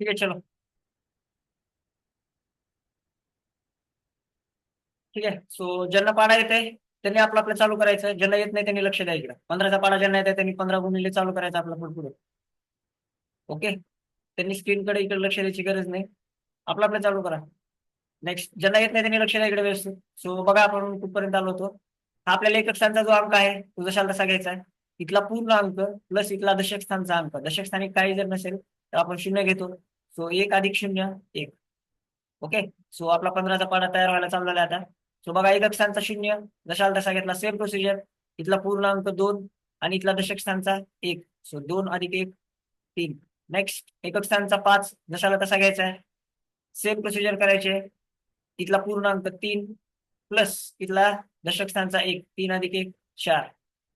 ठीक है चलो. ठीक आहे सो ज्यांना पाडा येते त्यांनी आपलं आपलं चालू करायचं ज्यांना येत नाही त्यांनी लक्ष द्या इकडे. पंधराचा पाडा ज्यांना येत आहे त्यांनी पंधरा गुणिले चालू करायचं आपलं पुढे पुढे. ओके त्यांनी स्क्रीनकडे इकडे लक्ष द्यायची गरज नाही. आपलं आपलं चालू करा. नेक्स्ट ज्यांना येत नाही त्यांनी लक्ष द्या इकडे व्यवस्थित. सो बघा आपण कुठपर्यंत आलो होतो. हा आपल्याला एक स्थानचा जो अंक आहे तो जशाला तसा घ्यायचा आहे. इथला पूर्ण अंक प्लस इथला दशक स्थानचा अंक. दशक स्थानी काही जर नसेल तर आपण शून्य घेतो. सो एक अधिक शून्य एक. ओके सो आपला पंधराचा पाडा तयार व्हायला चालू आहे आता. सो बघा एकक स्थानचा शून्य दशाल तसा घेतला सेम प्रोसिजर इथला पूर्णांक दोन आणि इथला दशक स्थानचा एक. सो दोन अधिक एक तीन. नेक्स्ट एकक स्थानचा पाच जशाला तसा घ्यायचा आहे. सेम प्रोसिजर करायचे. इथला पूर्णांक तीन प्लस इथला दशक स्थानचा एक तीन अधिक एक चार.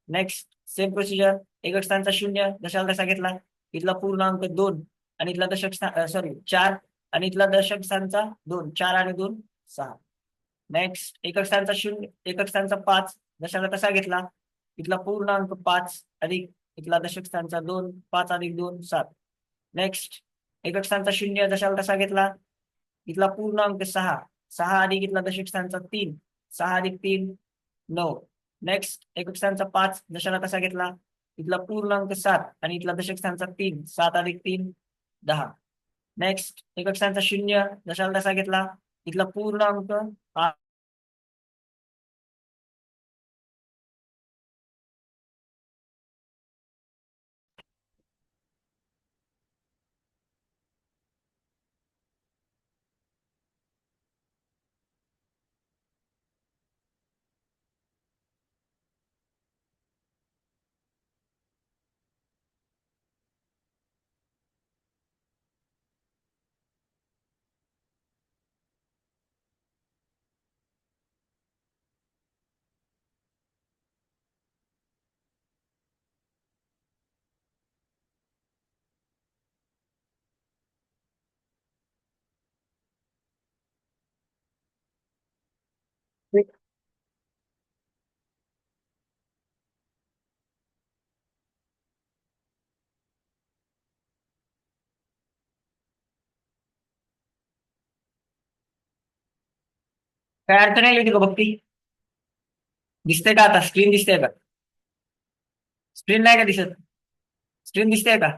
नेक्स्ट सेम प्रोसिजर एकक स्थानचा शून्य जशाला तसा घेतला. इथला पूर्णांक दोन आणि इथला दशक सॉरी चार आणि इथला दशक स्थानचा दोन चार आणि दोन सहा. नेक्स्ट एकक स्थानचा शून्य एकक स्थानचा पाच जशाला तसा घेतला? इथला पूर्णांक पाच अधिक इथला दशक स्थानचा दोन पाच अधिक दोन सात. नेक्स्ट एकक स्थानचा शून्य जशाला तसा घेतला? इथला पूर्णांक सहा सहा अधिक इथला दशक स्थानचा तीन सहा अधिक तीन नऊ. नेक्स्ट एकक स्थानचा पाच दशाला कसा घेतला? इथला पूर्णांक सात आणि इथला दशक स्थानचा तीन सात अधिक तीन दहा. नेक्स्ट एकक स्थानचा शून्य जशाला तसा घेतला? इथला पूर्ण अंक आठ काय अडचण नाही का बघती दिसतंय का आता स्क्रीन दिसते का स्क्रीन नाही का दिसत स्क्रीन दिसते का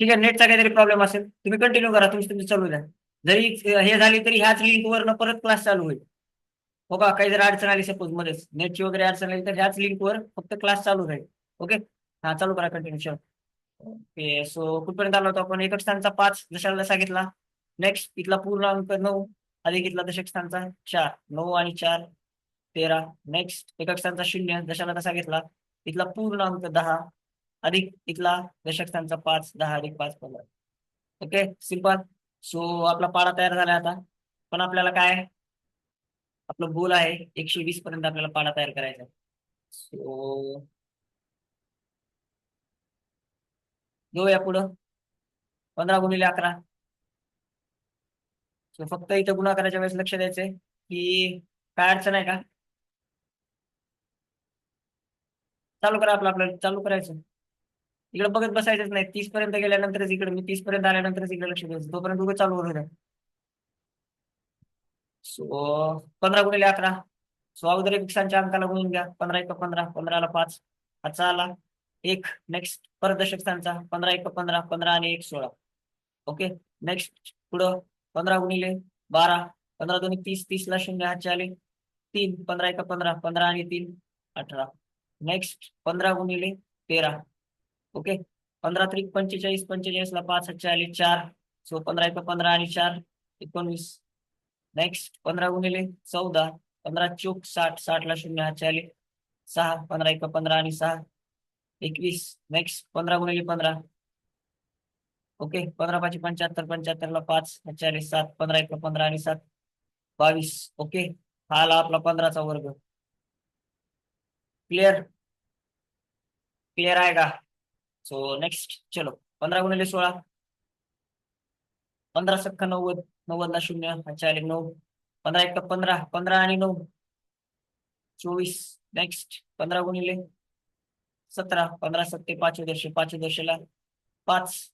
ठीक आहे नेटचा काहीतरी प्रॉब्लेम असेल तुम्ही कंटिन्यू करा तुम्ही तुमचं चालू द्या. जरी हे झाली तरी ह्याच लिंकवर परत क्लास चालू होईल. हो का? काही जर अडचण आली सपोज मध्येच नेटची वगैरे अडचण आली तर ह्याच लिंकवर फक्त क्लास चालू राहील. ओके हा चालू करा कंटिन्यू ओके सो कुठपर्यंत आलो होतो आपण? एकच स्थानचा पाच जशाला जसा घेतला. नेक्स्ट इथला पूर्ण अंक नऊ अधिक इथला दशक स्थानचा चार नऊ आणि चार तेरा. नेक्स्ट एकक स्थानचा शून्य जशाला तसा घेतला. इथला पूर्ण अंक दहा अधिक इथला दशक पाच दहा अधिक पाच पंधरा. ओके सिंपल सो आपला पाडा तयार झाला आता. पण आपल्याला काय? आपलं गोल आहे एकशे वीस पर्यंत आपल्याला पाडा तयार करायचा सो घेऊया पुढं. पंधरा गुणिले अकरा. सो फक्त इथं गुणाकाराच्या वेळेस लक्ष द्यायचंय की काय अडचण आहे का? चालू करा आपलं आपल्याला चालू करायचं. इकडे बघत बसायचंच नाही. तीस पर्यंत गेल्यानंतरच इकडे मी तीस पर्यंत आल्यानंतरच इकडे लक्ष द्यायचं तोपर्यंत उभं चालू होत सो पंधरा गुणिले अकरा. सो अगोदर एकसांच्या अंकाला गुणून घ्या. पंधरा एक पंधरा. पंधराला पाच. हाचा आला एक. नेक्स्ट परदर्शक स्थानचा पंधरा एक पंधरा. पंधरा आणि एक सोळा. ओके नेक्स्ट पुढं पंधरा गुणिले बारा. पंधरा दोन्ही तीस. तीसला शून्य हातचे आले. तीन. पंधरा एक पंधरा. पंधरा आणि तीन. अठरा. नेक्स्ट पंधरा गुणिले तेरा. ओके पंधरा त्रिक पंचेचाळीस पंचेचाळीस ला पाच हातचे चार. सो पंधरा एक पंधरा आणि चार. एकोणवीस. नेक्स्ट पंधरा गुणिले चौदा. पंधरा चोक साठ साठ ला शून्य हातचे सहा पंधरा एक पंधरा आणि सहा. एकवीस. नेक्स्ट पंधरा गुणिले पंधरा. ओके पंधरा पाचशे पंच्याहत्तर पंच्याहत्तर ला पाच चाळीस सात. पंधरा एक पंधरा आणि सात. बावीस. ओके हा आला आपला पंधराचा वर्ग. क्लिअर क्लिअर आहे का? सो नेक्स्ट चलो. पंधरा गुणिले सोळा. पंधरा सख्खा नव्वद. नव्वद ला शून्य. आले नऊ. पंधरा एक पंधरा. पंधरा आणि नऊ. चोवीस. नेक्स्ट पंधरा गुणिले सतरा. पंधरा सत्ते पाच दर्शे पाच दर्शेला पाच.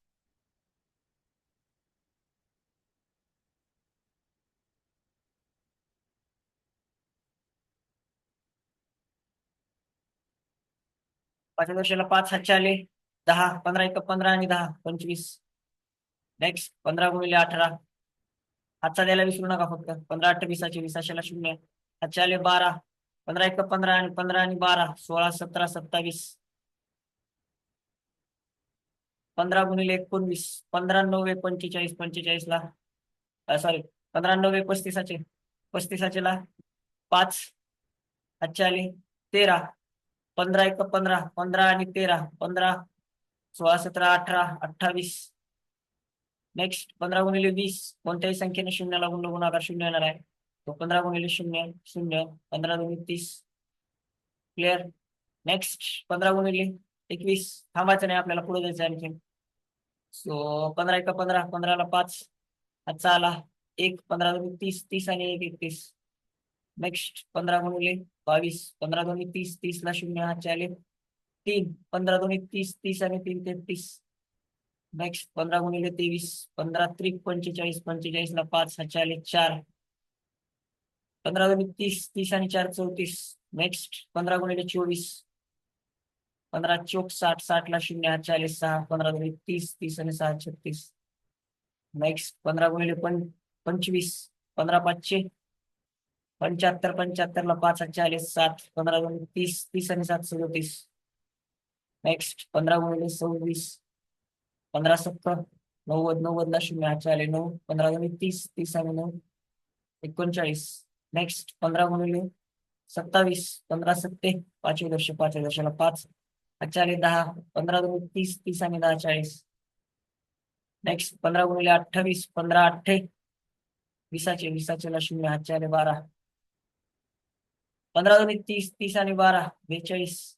पाच दर्शेला पाच. हातचे आले. दहा पंधरा एक पंधरा आणि दहा पंचवीस. नेक्स्ट पंधरा गुणिले अठरा. हातचा द्यायला विसरू नका फक्त. पंधरा अठ्ठ वीसाचे वीसाशेला शून्य. हातचे आले बारा. पंधरा एक पंधरा आणि पंधरा आणि बारा. सोळा सतरा सत्तावीस. पंधरा गुणिले एकोणवीस. पंधरा नव्वे पंचेचाळीस पंचेचाळीस ला. सॉरी पंधरा नव्वे पस्तीसाचे पस्तीसाचे ला. पाच. हातचे आले तेरा. पंधरा एक पंधरा. पंधरा आणि तेरा. पंधरा सोळा सतरा अठरा अठ्ठावीस. नेक्स्ट पंधरा गुणिले वीस. कोणत्याही संख्येने शून्याला गुण गुणाकार शून्य येणार आहे. तो पंधरा गुणिले शून्य शून्य पंधरा गुणिले तीस. क्लिअर नेक्स्ट पंधरा गुणिले एकवीस. थांबायचं नाही आपल्याला पुढे जायचं आणखी सो पंधरा एक पंधरा. पंधराला पाच. आजचा आला एक पंधरा दोन्ही तीस. तीस आणि एक एकतीस. नेक्स्ट पंधरा गुणिले बावीस. पंधरा दोन्ही तीस. तीसला शून्य हातचे आले. तीन पंधरा दोन्ही तीस तीस आणि तीन तेहतीस नेक्स्ट पंधरा गुणिले तेवीस पंधरा त्रिक पंचेचाळीस पंचेचाळीस ला पाच हातचे चार पंधरा दोन्ही तीस तीस आणि चार चौतीस. नेक्स्ट पंधरा गुणिले चोवीस. पंधरा चोक साठ साठ ला शून्य चाळीस सहा. पंधरा दोन तीस तीस आणि सहा छत्तीस. नेक्स्ट पंधरा गुणिले पं पंचवीस. पंधरा पाचशे. पंच्याहत्तर पंच्याहत्तर ला पाच चाळीस सात पंधरा दोन तीस तीस आणि सात सदोतीस. नेक्स्ट पंधरा गुणिले सव्वीस. पंधरा सत्तर. नव्वद नव्वदला शून्य हातचे आले नऊ पंधरा गुणिले तीस तीस आणि नऊ एकोणचाळीस. नेक्स्ट पंधरा गुणिले सत्तावीस. पंधरा सत्ते पाचवे दर्श पाचव्या दर्शाला पाच. हातचे आले दहा. पंधरा गुणिले तीस तीस आणि दहा चाळीस. नेक्स्ट पंधरा गुणिले अठ्ठावीस. पंधरा अठ्ठे विसाचे विसाचेला शून्य हातचे आले बारा. पंधरा गुणिले तीस तीस आणि बारा. बेचाळीस.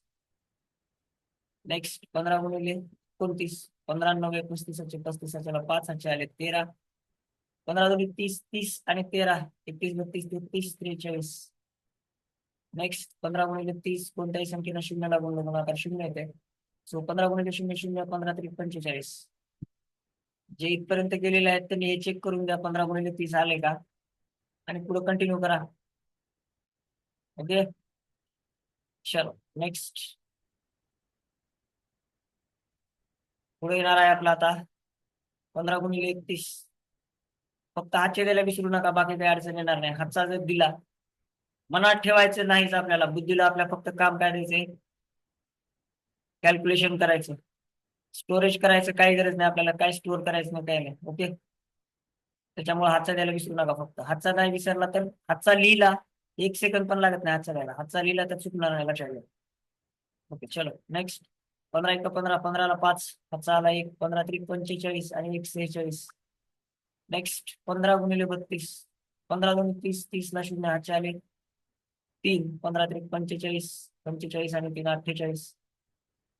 नेक्स्ट पंधरा गुणिले एकोणतीस पंधरा नव्वे पस्तीसाचे पस्तीसाच्या पाच हातचे आले तेरा. पंधरा दोन्ही तीस तीस आणि तेरा. एकतीस बत्तीस तेहतीस त्रेचाळीस. नेक्स्ट पंधरा गुणिले तीस. कोणत्याही संख्येनं शून्यला गुणलं गुणाकार शून्य येते सो पंधरा गुणिले शून्य शून्य पंधरा त्रिक पंचेचाळीस. जे इथपर्यंत गेलेले आहेत त्यांनी हे चेक करून द्या पंधरा गुणिले तीस आले का? आणि पुढे कंटिन्यू करा. ओके चलो नेक्स्ट पुढे येणार आहे आपला आता. पंधरा गुणिले एकतीस. फक्त हातचे द्यायला विसरू नका बाकी काही अडचण येणार नाही. हातचा जर दिला मनात ठेवायचं नाहीच आपल्याला. बुद्धीला आपल्या फक्त काम काय द्यायचंय कॅल्क्युलेशन करायचं. स्टोरेज करायचं काही गरज नाही आपल्याला. काय स्टोअर करायचं नाही काय नाही. ओके? त्याच्यामुळे हातचा द्यायला विसरू नका फक्त. हातचा नाही विसरला तर हातचा लिहिला एक सेकंद पण लागत नाही हातचा द्यायला. हातचा लिहिला तर चुकणार नाही लक्षात घ्या. ओके चलो. नेक्स्ट पंधरा एक पंधरा पंधराला पाच पाचला आला एक पंधरा त्रिक पंचेचाळीस आणि एक सेहेचाळीस. नेक्स्ट पंधरा गुणिले बत्तीस. पंधरा दोन तीस तीस ला शून्य हातचे आले तीन पंधरा त्रिक पंचेचाळीस पंचेचाळीस आणि तीन अठ्ठेचाळीस.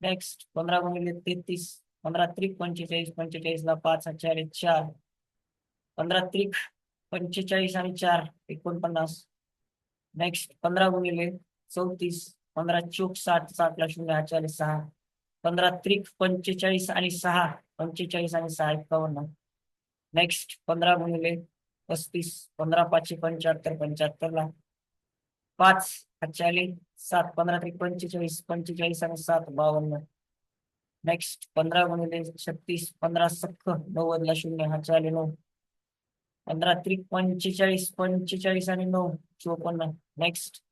नेक्स्ट पंधरा गुणिले तेहतीस. पंधरा त्रिक पंचेचाळीस पंचेचाळीस ला पाच हातचे आले चार. पंधरा त्रिक पंचेचाळीस आणि चार एकोणपन्नास. नेक्स्ट पंधरा गुणिले चौतीस. पंधरा चोक साठ साठला शून्य हातचे आले सहा. पंधरा त्रिक पंचेचाळीस आणि सहा पंचेचाळीस आणि सहा एकावन्न. नेक्स्ट पंधरा गुणिले पस्तीस पंधरा पाचशे पंच्याहत्तर पंच्याहत्तर ला पाच हातचे सात पंधरा त्रिक पंचेचाळीस पंचेचाळीस आणि सात बावन्न. नेक्स्ट पंधरा गुणिले छत्तीस पंधरा सख्ख नव्वदला शून्य हातचे नऊ. पंधरा त्रिक पंचेचाळीस पंचेचाळीस आणि नऊ चोपन्न. नेक्स्ट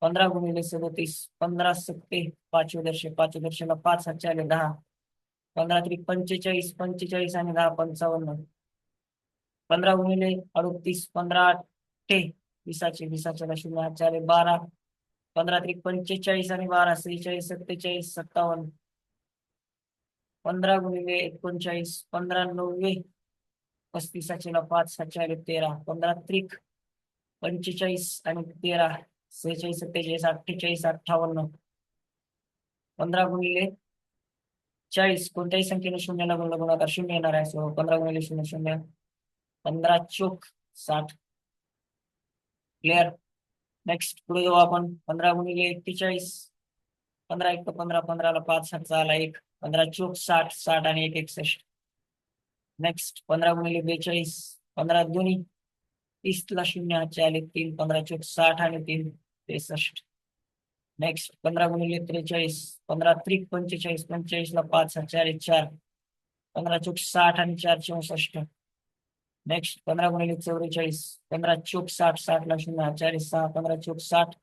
पंधरा गुणिले सदोतीस पंधरा सत्ते पाचवे दर्शे पाचवे पाच हातचे आले दहा. पंधरा त्रिक पंचेचाळीस पंचेचाळीस आणि दहा पंचावन्न. पंधरा गुणिले अडतीस पंधरा अठ्ठे विसाचे विसाचे शून्य हातचे आले बारा. पंधरा त्रिक पंचेचाळीस आणि बारा सेहेचाळीस सत्तेचाळीस सत्तावन्न. पंधरा गुणिले एकोणचाळीस पंधरा नव्वे पस्तीसाचे पाच सातशे आले तेरा. पंधरा त्रिक पंचेचाळीस आणि तेरा. सेहेचाळीस सत्तेचाळीस अठ्ठेचाळीस अठ्ठावन्न. पंधरा गुणिले चाळीस. कोणत्याही संख्येने शून्याला गुणला गुणाकार शून्य येणार आहे. सो पंधरा गुणिले शून्य शून्य. पंधरा चोक साठ. क्लिअर नेक्स्ट पुढे जाऊ आपण. पंधरा गुणिले एक्केचाळीस. पंधरा एक पंधरा पंधराला पाच सातचा आला एक. पंधरा चोक साठ साठ आणि एक एकसष्ट. नेक्स्ट पंधरा गुणिले बेचाळीस. पंधरा दोन्ही. तीस ला शून्य चाळीस तीन पंधरा चौक साठ आणि तीन त्रेसष्ट. नेक्स्ट पंधरा गुणिले त्रेचाळीस पंधरा त्रिक पंचेचाळीस पंचेचाळीस ला पाच चाळीस चार. पंधरा चौक साठ आणि चार चौसष्ट. नेक्स्ट पंधरा गुणिले चौवेचाळीस पंधरा चौक साठ साठ ला शून्य चाळीस सहा. पंधरा चौक साठ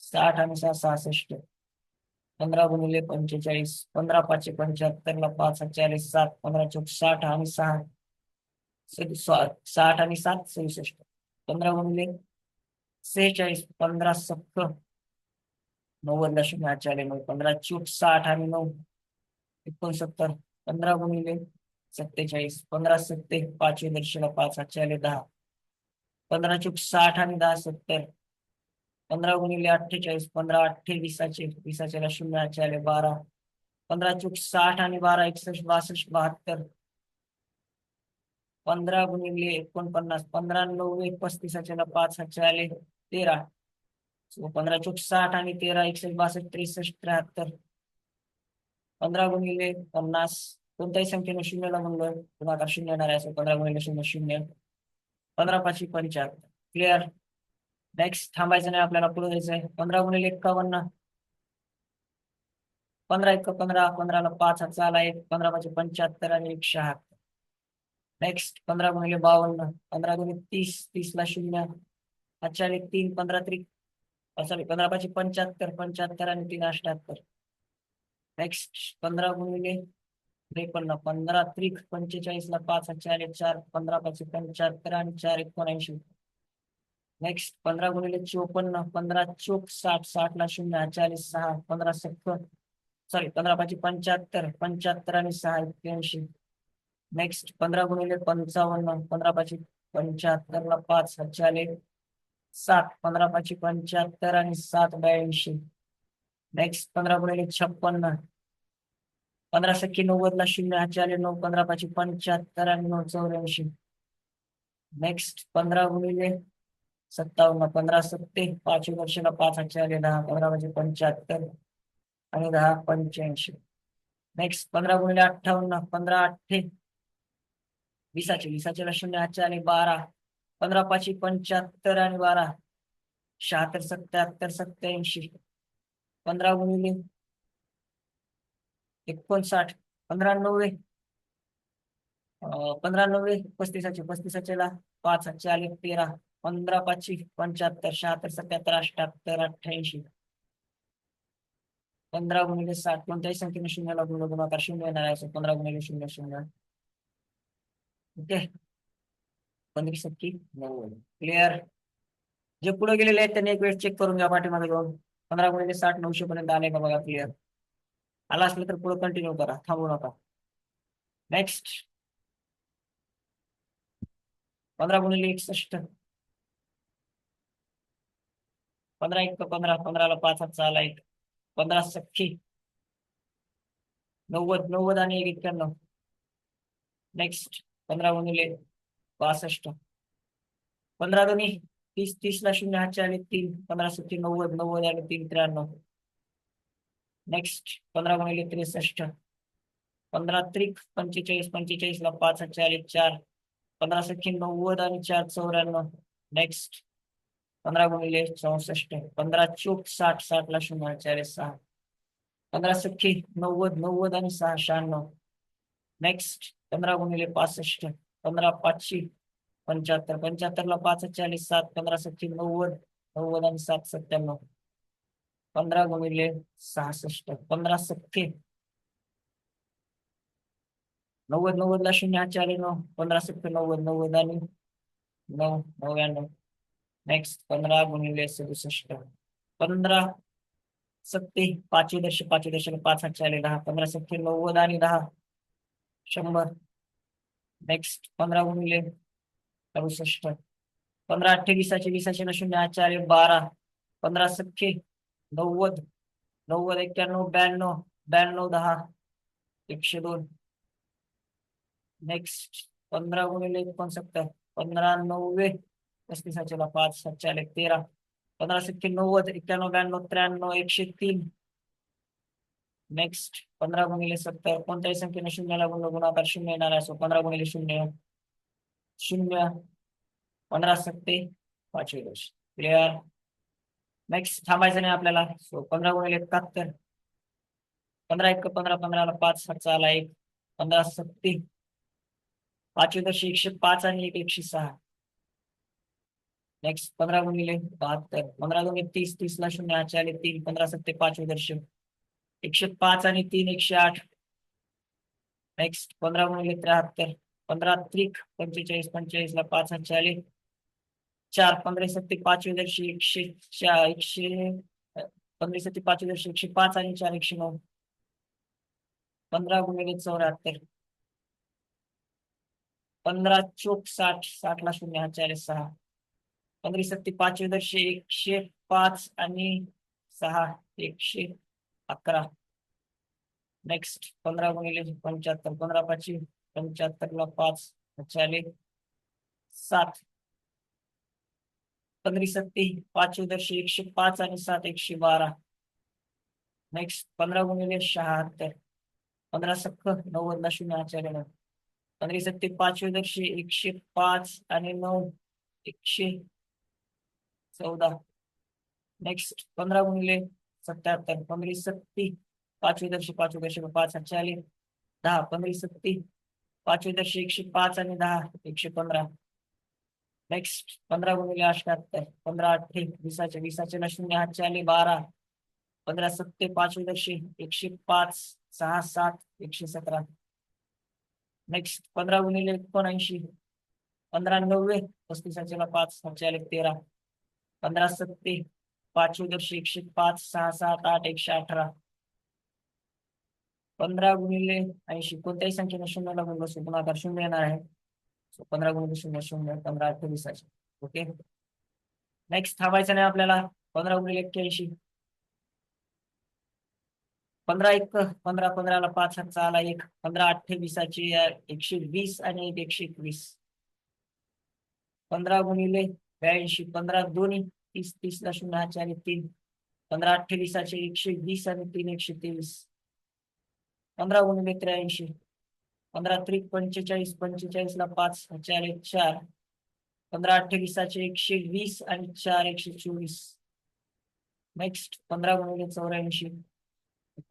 साठ आणि सहा सहासष्ट. पंधरा गुणिले पंचेचाळीस पंधरा पाचशे पंच्याहत्तर ला पाच चाळीस सात. पंधरा चौक साठ आणि सहा. साठ आणि सात सदुसष्ट. पंधरा गुणिले सेहेचाळीस पंधरा सत्तर नव्वद शून्य आचार्य नऊ पंधरा चूक साठ आणि नऊ. एकोणसत्तर. पंधरा गुणिले सत्तेचाळीस पंधरा सत्ते पाचवे दर्शला पाच आचार्य दहा. पंधरा चूक साठ आणि दहा सत्तर. पंधरा गुणिले अठ्ठेचाळीस पंधरा अठ्ठे विसाचे. विसाचे शून्य आचार्य बारा. पंधरा चूक साठ आणि बारा एकसष्ट बासष्ट बहात्तर. पंधरा गुणिले एकोणपन्नास पंधरा नऊ एक पस्तीस पस्तीसाच्या पाच हातचे आले तेरा. पंधरा चूक साठ आणि तेरा एकशे बासष्ट त्रेसष्ट त्र्याहत्तर. पंधरा गुणिले पन्नास कोणत्याही संख्येने शून्यला म्हणलं गुणाकार शून्य येणार आहे. पंधरा गुणिले शून्य शून्य. पंधरा पाचशे पंच्याहत्तर क्लिअर नेक्स्ट थांबायचं नाही आपल्याला पुढे जायचं आहे. पंधरा गुणिले एक्कावन्न. पंधरा एक पंधरा पंधराला पाच हात आला एक पंधरा पाचशे पंच्याहत्तर आणि एक शहात्तर नेक्स्ट पंधरा गुणिले बावन्न पंधरा गुणिले तीस तीस ला शून्य अच्छा तीन पंधरा त्रिक सॉरी पंधरा पाचशे पंच्याहत्तर पंच्याहत्तर आणि तीन अष्ट्याहत्तर नेक्स्ट पंधरा गुणिले त्रेपन्न पंधरा त्रिक पंचेचाळीस ला पाच चार चार पंधरा पाचशे पंच्याहत्तर आणि चार एकोणऐंशी. नेक्स्ट पंधरा गुणिले चोपन्न पंधरा चोक साठ साठ ला शून्य चाळीस सहा पंधरा सत्तर. सॉरी पंधरा पाचशे पंच्याहत्तर पंच्याहत्तर आणि सहा एक्क्याऐंशी नेक्स्ट पंधरा गुणिले पंचावन्न पंधरा पाचशे पंच्याहत्तर ला पाच चाले सात पंधरा पाचशे पंच्याहत्तर आणि सात ब्याऐंशी. नेक्स्ट पंधरा गुणिले छप्पन्न. पंधरा सख्खी नव्वद ला शून्य चाले नऊ पंधरा पाचशे पंच्याहत्तर आणि नऊ चौऱ्याऐंशी. नेक्स्ट पंधरा गुणिले सत्तावन्न पंधरा सत्ते पाच वर्षाला पाच चाले दहा पंधरा पाचशे पंच्याहत्तर आणि दहा पंच्याऐंशी. नेक्स्ट पंधरा गुणिले अठ्ठावन्न पंधरा अठ्ठे विसाचे विसाचे शून्य आजचे आणि बारा. पंधरा पाचशे पंच्याहत्तर आणि बारा. शहात्तर सत्याहत्तर सत्याऐंशी. पंधरा गुणिले एकोणसाठ. पंधरा नव्वे. पंधरा नव्वे पस्तीसाचे पस्तीसाचे ला पाच आले तेरा. पंधरा पाचशे पंच्याहत्तर शहात्तर सत्याहत्तर अठ्याहत्तर अठ्ठ्याऐंशी. पंधरा गुणिले साठ. कोणत्याही संख्येने शून्याला गुणवत्ता शून्य येणार आहे. पंधरा गुणिले शून्य शून्य. ओके. पंधरा टक्के क्लिअर जे पुढे गेलेले आहेत त्यांनी एक वेळ चेक करून घ्या पाठीमागे जाऊन. पंधरा गुणिले साठ नऊशे पर्यंत आले का बघा क्लिअर आला असलं तर पुढे कंटिन्यू करा. थांबू नका. नेक्स्ट पंधरा गुणिले एकसष्ट. पंधरा एक पंधरा पंधराला पाच हात आला एक. पंधरा सख्खी. नव्वद नव्वद आणि एक एक्क्याण्णव. नेक्स्ट पंधरा गुणिले बासष्ट. पंधरा दोन्ही तीस तीस ला शून्य हातचे आले तीन पंधरा सत्ती नव्वद नव्वद आले तीन त्र्याण्णव. नेक्स्ट पंधरा गुणिले त्रेसष्ट. पंधरा त्रिक पंचेचाळीस पंचेचाळीस ला पाच हातचे आले चार. पंधरा सख्खी नव्वद आणि चार चौऱ्याण्णव. नेक्स्ट पंधरा गुणिले चौसष्ट. पंधरा चोक साठ साठ ला शून्य हातचे आले सहा. पंधरा सख्खी नव्वद नव्वद आणि सहा शहाण्णव. नेक्स्ट पंधरा गुणिले पासष्ट पंधरा पाचशे पंच्याहत्तर पंच्याहत्तर ला पाच चाळीस सात पंधरा सत्ते नव्वद नव्वद आणि सात सत्त्याण्णव. पंधरा गुणिले सहासष्ट पंधरा सत्ते. नव्वद नव्वद ला शून्य आठ नऊ पंधरा सत्ते नव्वद नव्वद आणि नऊ नव्याण्णव. नेक्स्ट पंधरा गुणिले सदुसष्ट पंधरा सत्ते पाचशे दश पाचशे दश पाच आठ चाळीस दहा पंधरा सत्ते नव्वद आणि दहा. शंभर. नेक्स्ट पंधरा गुणिले अडुसष्ट पंधरा अठ्ठेवीसाचे वीसाचे शून्य आचार्य बारा. पंधरा सख्खे नव्वद. नव्वद एक्क्याण्णव ब्याण्णव. ब्याण्णव दहा. एकशे दोन. नेक्स्ट पंधरा गुणिले एकोणसत्तर. पंधरा नव्वे. पस्तीसाचे पाच सत्याले तेरा. पंधरा सख्खे नव्वद. एक्क्याण्णव ब्याण्णव त्र्याण्णव एकशे तीन. नेक्स्ट पंधरा गुणिले सत्तर. कोणत्याही संख्येने शून्याला गुण गुणाकार शून्य येणार आहे. सो पंधरा गुणिले शून्य. शून्य. पंधरा सत्ते. पाचवी दोष क्लिअर नेक्स्ट थांबायचं नाही आपल्याला. सो पंधरा गुणिले एकाहत्तर. पंधरा एक पंधरा पंधराला पाच सातचा आला एक. पंधरा सत्ते. पाचवी दशे एकशे पाच आणि एक एकशे सहा. नेक्स्ट पंधरा गुणिले बहात्तर. पंधरा गुणिले तीस तीसला शून्य. आचार्य तीन. पंधरा सत्ते पाचवी दर्श एकशे पाच आणि तीन एकशे आठ. नेक्स्ट पंधरा गुणिले त्र्याहत्तर पंधरा त्रिक पंचेचाळीस पंचेचाळीस ला पाच हजार चार पंधरा सत्ते पाच दर्शी एकशे चार एकशे पंधरा सत्ते पाच दर्शी एकशे पाच आणि चार एकशे नऊ. पंधरा गुणिले चौऱ्याहत्तर. पंधरा चोक साठ साठ ला शून्य हा चार सहा. पंधरा सत्ते पाच दर्शी एकशे पाच आणि सहा एकशे अकरा. नेक्स्ट पंधरा गुणिले पंच्याहत्तर. पंधरा पाचशे पंच्याहत्तर ला पाच चाले सात. पंधरी सत्ते पाच दर्शे एकशे पाच आणि सात एकशे बारा. नेक्स्ट पंधरा गुणिले शहात्तर. पंधरा सख्ख नव्वद ला शून्य आचार्य पंधरी सत्ती सत्ते पाच दर्शे एकशे पाच आणि नऊ एकशे चौदा. नेक्स्ट पंधरा गुणिले सत्याहत्तर पंधरी सत्ती पाचवी दर्शे पाचवी दर्शे पाच चाळीस दहा पंधरी सत्ती पाचवी दर्शी एकशे पाच आणि दहा एकशे पंधरा. नेक्स्ट पंधरा गुणिले अठ्याहत्तर पंधरा अठ्ठे विसाचे विसाचे शून्य हातचे आले बारा. पंधरा सत्ते पाचवी दर्शी एकशे पाच सहा सात एकशे सतरा. नेक्स्ट पंधरा गुणिले एकोणऐंशी पंधरा नव्वे पस्तीसाचे पाच हातचे आले तेरा. पंधरा सत्ते पाचवी दर्शे एकशे पाच सहा सात आठ एकशे अठरा. पंधरा गुणिले ऐंशी कोणत्याही संख्येने शून्यला गुण पुन्हा गुणाकार शून्य येणार आहे. पंधरा गुणिले शून्य शून्य पंधरा अठ्ठावीस ओके नेक्स्ट थांबायचं नाही आपल्याला. पंधरा गुणिले एक्क्याऐंशी. पंधरा एक पंधरा पंधराला पाच हातचा आला एक. पंधरा अठ्ठावीसाची एकशे वीस आणि एक एकशे एकवीस. पंधरा गुणिले ब्याऐंशी पंधरा दोन्ही. तीस तीस ला शून्य आणि तीन. पंधरा अठ्ठावीसाचे एकशे वीस आणि तीन एकशे तेवीस. पंधरा गुणिले त्र्याऐंशी पंधरा त्रिक पंचेचाळीस पंचेचाळीस ला पाच चार एक चार. पंधरा अठ्ठावीसाचे एकशे वीस आणि चार एकशे चोवीस. नेक्स्ट पंधरा गुणिले चौऱ्याऐंशी.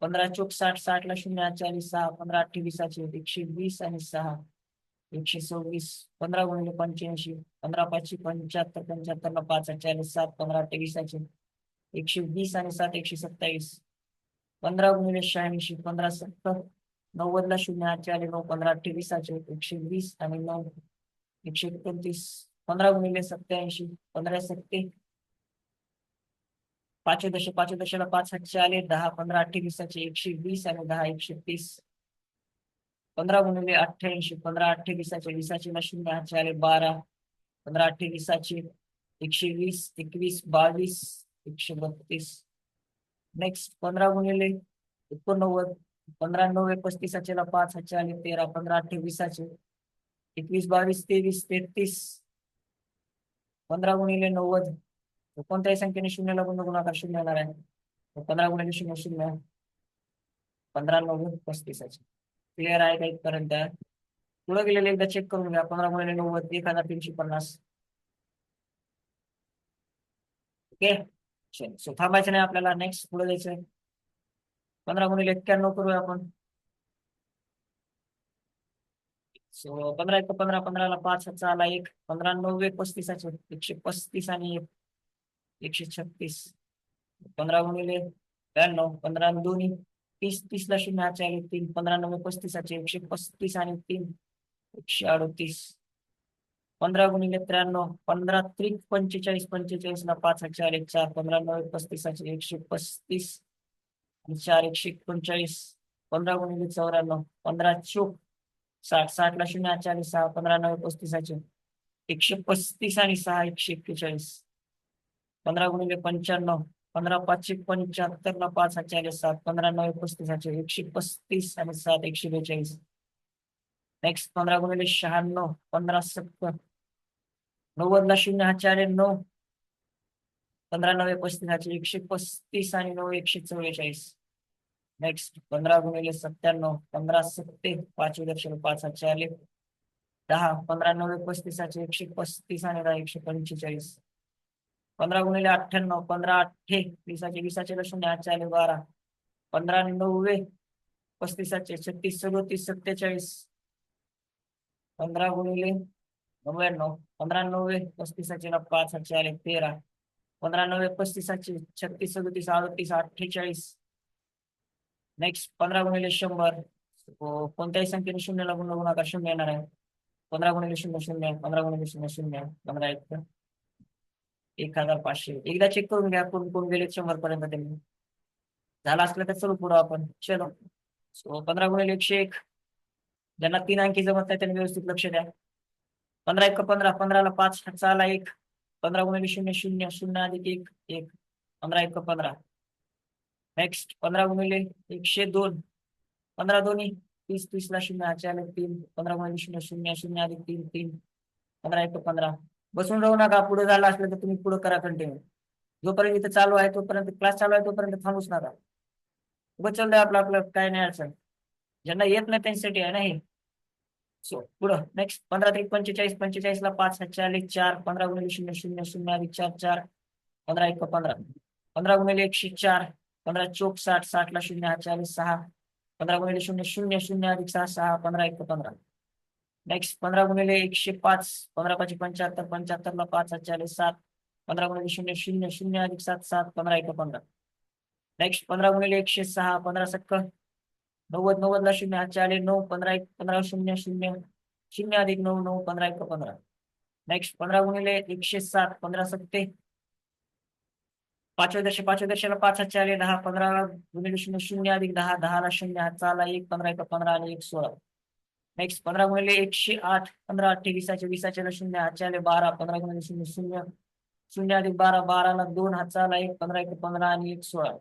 पंधरा चौक साठ साठ ला शून्य चाळीस सहा. पंधरा अठ्ठावीसाचे एकशे वीस आणि सहा. एकशे सव्वीस पंधरा गुणिले पंच्याऐंशी पंधरा पाचशे पंच्याहत्तर पंच्याहत्तर ला पाच अठ्ठावीस सात पंधरा अठ्ठावीसाचे एकशे वीस आणि सात एकशे सत्तावीस. पंधरा गुणिले शहाऐंशी पंधरा सत्तर. नव्वदला शून्य आठशे आले नऊ पंधरा अठ्ठावीसाचे एकशे वीस आणि नऊ. एकशे एकोणतीस. पंधरा गुणिले सत्याऐंशी पंधरा सत्ते. पाचशे दशे पाचशे दशेला पाच सातशे आले दहा पंधरा अठ्ठावीसाचे एकशे वीस आणि दहा एकशे तीस. पंधरा गुणिले अठ्ठ्याऐंशी पंधरा अठ्ठे वीसाचे ला शून्य आठशे आले बारा. पंधरा अठ्ठावीसाचे एकशे वीस एकवीस बावीस एकशे बत्तीस. नेक्स्ट पंधरा गुणिले एकोणनव्वद पंधरा नव्वे पस्तीसाचे ला पाच हजार आले तेरा पंधरा अठ्ठावीसाचे. एकवीस बावीस तेवीस तेहतीस. पंधरा गुणिले नव्वद कोणत्याही संख्येने शून्यला गुण गुणाकार शून्य येणार आहे. पंधरा गुणिले शून्य शून्य. पंधरा नव्वद पस्तीसाचे. क्लिअर आहे का इथपर्यंत पुढे गेलेले एकदा चेक करून घ्या. पंधरा गुणिले नव्वद एक हजार तीनशे पन्नास. ओके सो थांबायचं नाही आपल्याला. नेक्स्ट पुढे जायचंय. पंधरा गुणिले एक्क्याण्णव करूया आपण. सो पंधरा एक पंधरा पंधराला पाच हातचा आला एक. पंधरा नव्वे पस्तीसाचे. एकशे पस्तीस आणि एक. एकशे छत्तीस. पंधरा गुणिले ब्याण्णव. पंधरा दोन्ही. तीस तीसला शून्य हातचे तीन पंधरा नव्वे पस्तीसाचे एकशे पस्तीस आणि तीन एकशे अडतीस. पंधरा गुणिले त्र्याण्णव पंधरा त्रिक पंचेचाळीस पंचेचाळीस ला पाच हजार एक चार पंधरा नव्वे पस्तीसाचे एकशे पस्तीस. आणि चार एकशे एकोणचाळीस पंधरा गुणिले चौऱ्याण्णव पंधरा चोक साठ साठ ला शून्य चाळीस सहा पंधरा नव्वे पस्तीसाचे एकशे पस्तीस आणि सहा एकशे एक्केचाळीस. पंधरा गुणिले पंच्याण्णव पंधरा पाचशे पंच्याहत्तर ला पाच हजार सात पंधरा नव्वे पस्तीसाचे एकशे पस्तीस आणि सात एकशे बेचाळीस. नेक्स्ट पंधरा गुणिले शहाण्णव पंधरा सत्तर. नव्वद ला शून्य हा चार नऊ. पंधरा नव्हे पस्तीसाचे एकशे पस्तीस आणि नऊ एकशे चव्वेचाळीस. नेक्स्ट पंधरा गुणिले सत्त्याण्णव पंधरा सत्ते पाच दर्शन पाच सातशे दहा पंधरा नव्हे पस्तीसाचे एकशे पस्तीस आणि दहा एकशे पंचेचाळीस. पंधरा गुणिले अठ्ठ्याण्णव पंधरा अठ्ठे वीसाचे वीसाचे लक्षण आजचे आले बारा. पंधरा नव्वे पस्तीसाचे छत्तीस सदोतीस सत्तेचाळीस. पंधरा गुणिले नव्याण्णव पंधरा नव्वे पस्तीसाचे पाच सातशे आले तेरा. पंधरा नव्वे पस्तीसाचे छत्तीस सदोतीस अडतीस अठ्ठेचाळीस. नेक्स्ट पंधरा गुणिले शंभर. हो, कोणत्याही संख्येने शून्यला गुण गुणाकार शून्य येणार आहे. पंधरा गुणिले शून्य शून्य पंधरा गुणिले शून्य शून्य पंधरा एक एक हजार पाचशे एकदा चेक करून घ्या कोण कोण गेले शंभर पर्यंत त्यांनी झाला असलं तर चलू पुढं आपण. चलो. सो पंधरा गुणिले एकशे एक. ज्यांना तीन अंकी जमत नाही त्यांनी व्यवस्थित लक्ष द्या. पंधरा एक पंधरा पंधराला पाच हातचा एक. पंधरा गुणिले शून्य शून्य शून्य अधिक एक एक. पंधरा एक पंधरा. नेक्स्ट पंधरा गुणिले एकशे दोन. पंधरा दोन्ही. तीस तीसला शून्य अचानक तीन. पंधरा गुणिले शून्य शून्य शून्य अधिक तीन तीन. पंधरा एक पंधरा. बसून राहू नका पुढे झालं असलं तर तुम्ही पुढे करा कंटिन्यू जोपर्यंत इथं चालू आहे तोपर्यंत क्लास चालू आहे तोपर्यंत थांबूच नका. उभं चाललंय आपलं आपलं काय नाही अडचण. ज्यांना येत नाही त्यांच्यासाठी आहे नाही सो पुढं नेक्स्ट पंधरा तरी पंचेचाळीस पंचेचाळीस ला पाच सातशे चार पंधरा गुणिले शून्य शून्य शून्य अधिक चार चार पंधरा एक पंधरा. पंधरा गुणिले एकशे चार पंधरा चोक साठ साठ ला शून्य चाळीस सहा. पंधरा गुणिले शून्य शून्य शून्य अधिक सहा सहा पंधरा एक पंधरा. नेक्स्ट पंधरा गुणिले एकशे पाच पंधरा पाचशे पंच्याहत्तर पंच्याहत्तर ला पाच हजार सात पंधरा गुणिले शून्य शून्य शून्य अधिक सात सात पंधरा एक पंधरा. नेक्स्ट पंधरा गुणिले एकशे सहा पंधरा सक्क नव्वद नव्वद ला शून्य हातचे आले नऊ पंधरा एक पंधरा शून्य शून्य शून्य अधिक नऊ नऊ पंधरा एक पंधरा. नेक्स्ट पंधरा गुणिले एकशे सात पंधरा सत्ते पाचव्या दर्शे पाचव्या दर्शाला पाच हजार आले दहा पंधरा गुणिले शून्य शून्य अधिक दहा दहा ला शून्य हातचा आला एक पंधरा एक पंधरा आणि एक सोळा. नेक्स्ट पंधरा गुणिले एकशे आठ पंधरा अठ्ठेवीसाचे वीसाचे शून्य हातचे बारा पंधरा गुणिले शून्य शून्य. शून्य अधिक बारा बाराला दोन हातचा एक पंधरा एक पंधरा आणि एक सोळा.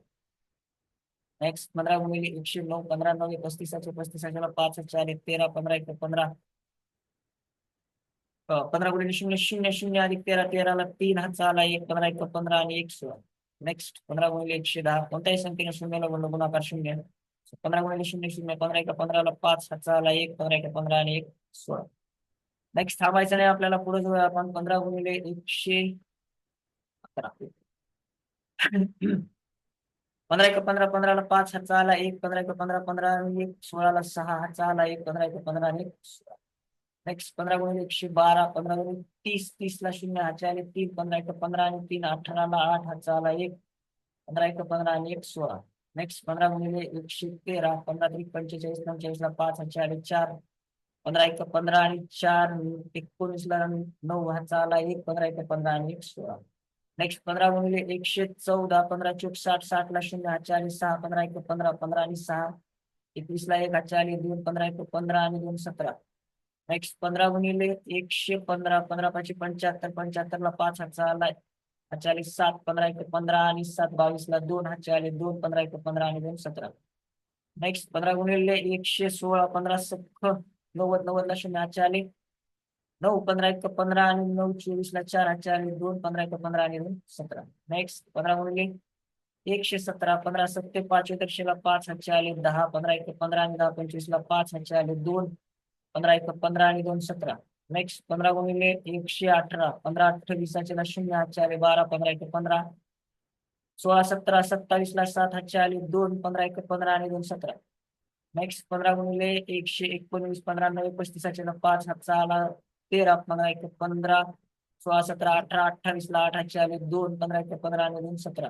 नेक्स्ट पंधरा गुणिले एकशे नऊ पंधरा नऊ पस्तीसाचे पस्तीसाच्याला पाच चार एक तेरा पंधरा एक पंधरा. पंधरा गुणिले शून्य शून्य शून्य अधिक तेरा तेराला तीन हातचा आला एक पंधरा एक पंधरा आणि एक सोळा. नेक्स्ट पंधरा गुणिले एकशे दहा कोणत्याही संख्येने शून्याला गुण गुणाकार शून्य. पंधरा गुणिले शून्य शून्य पंधरा एक पंधराला पाच हातचा आला एक पंधरा एक पंधरा आणि एक सोळा. नेक्स्ट थांबायचं नाही आपल्याला पुढे जाऊया आपण पंधरा गुणिले एकशे अकरा. पंधरा एक पंधरा पंधराला पाच हातचा आला एक पंधरा एक पंधरा पंधरा आणि एक सोळाला सहा हातचा आला एक पंधरा एक पंधरा आणि एक सोळा. नेक्स्ट पंधरा गुणिले एकशे बारा पंधरा गुणिले तीस तीस ला शून्य हातचे आले तीन पंधरा एक पंधरा आणि तीन अठराला आठ हातचा आला एक पंधरा एक पंधरा आणि एक सोळा. नेक्स्ट पंधरा गुणिले एकशे तेरा पंधरा तरी पंचेचाळीस पंचेचाळीस ला पाच आणि आले चार. पंधरा एक पंधरा आणि चार एकोणीस ला नऊ हातचा आला एक पंधरा एक पंधरा आणि एक सोळा. नेक्स्ट पंधरा गुणिले एकशे चौदा पंधरा चोक साठ साठ ला शून्य हातचे सहा पंधरा एक पंधरा पंधरा आणि सहा. एकवीस ला एक हातचे आले दोन पंधरा एक पंधरा आणि दोन सतरा. नेक्स्ट पंधरा गुणिले एकशे पंधरा पंधरा पाचशे पंच्याहत्तर पंच्याहत्तर ला पाच हजार आलाय हातचे आले सात पंधरा एक पंधरा आणि सात बावीस ला दोन हातचे आले दोन पंधरा एक पंधरा आणि दोन सतरा. नेक्स्ट पंधरा गुणिले एकशे सोळा पंधरा सख्ख नव्वद नव्वद ला शून्य हातचे आले नऊ पंधरा एक पंधरा आणि नऊ चोवीस ला चार हातचे आले दोन पंधरा एक पंधरा आणि दोन सतरा. नेक्स्ट पंधरा गुणिले एकशे सतरा पंधरा सत्ते पाच दर्शेला पाच हातचे आले दहा पंधरा एक पंधरा आणि दहा पंचवीस ला पाच हातचे आले दोन पंधरा एक पंधरा आणि दोन सतरा. नेक्स्ट पंधरा गुणिले एकशे अठरा पंधरा अठ्ठावीसाचे ला शून्य हातचे आले बारा पंधरा एक पंधरा. सोळा सतरा सत्तावीस ला सात हातचे आले दोन पंधरा एक पंधरा आणि दोन सतरा. नेक्स्ट पंधरा गुणिले एकशे एकोणवीस पंधरा नव्वे पस्तीसाचे ला पाच हातचा आला तेरा पंधरा एक पंधरा. सोळा सतरा अठरा अठ्ठावीस ला आठ हातचे आले दोन पंधरा एक पंधरा आणि दोन सतरा.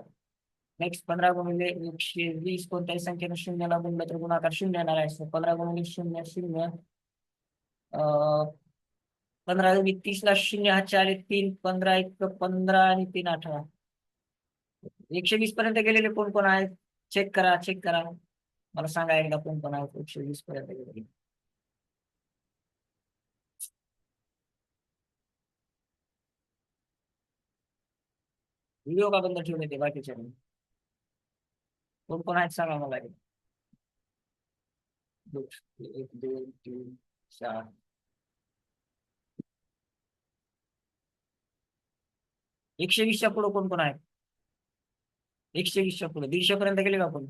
नेक्स्ट पंधरा गुणिले एकशे वीस कोणत्याही संख्येनं शून्याला गुणलं तर गुणाकार शून्य येणार आहे. पंधरा गुणिले शून्य शून्य. अं, पंधरा दोन्ही तीसला शून्य शून्य चार आले तीन पंधरा एक पंधरा आणि तीन अठरा. एकशे वीस पर्यंत गेलेले कोण कोण आहेत? चेक करा चेक करा. मला सांगा एकदा कोण कोण आहेत एकशे वीस पर्यंत गेलेले. व्हिडिओ का बंद ठेवले ते बाकीच्या कोण कोण आहेत सांगा मला एक दोन तीन चार. एकशे वीसच्या पुढे कोण कोण आहेत एकशे वीसच्या पुढे. दीडशे पर्यंत गेले का आपण?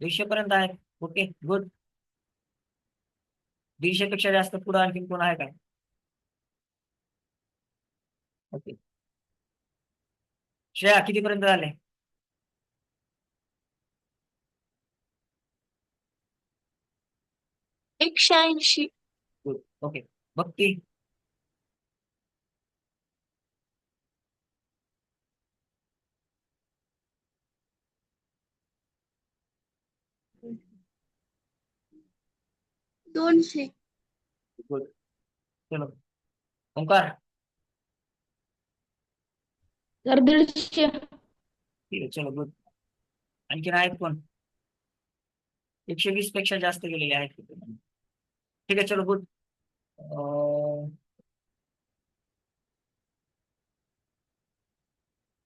दीडशे पर्यंत आहे. ओके गुड दीडशे पेक्षा जास्त पुढे आणखी कोण आहे का? ओके. श्रेया कितीपर्यंत झाले? एकशे ऐंशी. Good okay. भक्ती? दोनशे. गुड. चलो. ओंकार. तर दीडशे. ठीक आहे चलो गुड. आणखीन आहेत कोण? एकशे वीसपेक्षा जास्त गेलेले आहेत. ठीक आहे चलो गुड.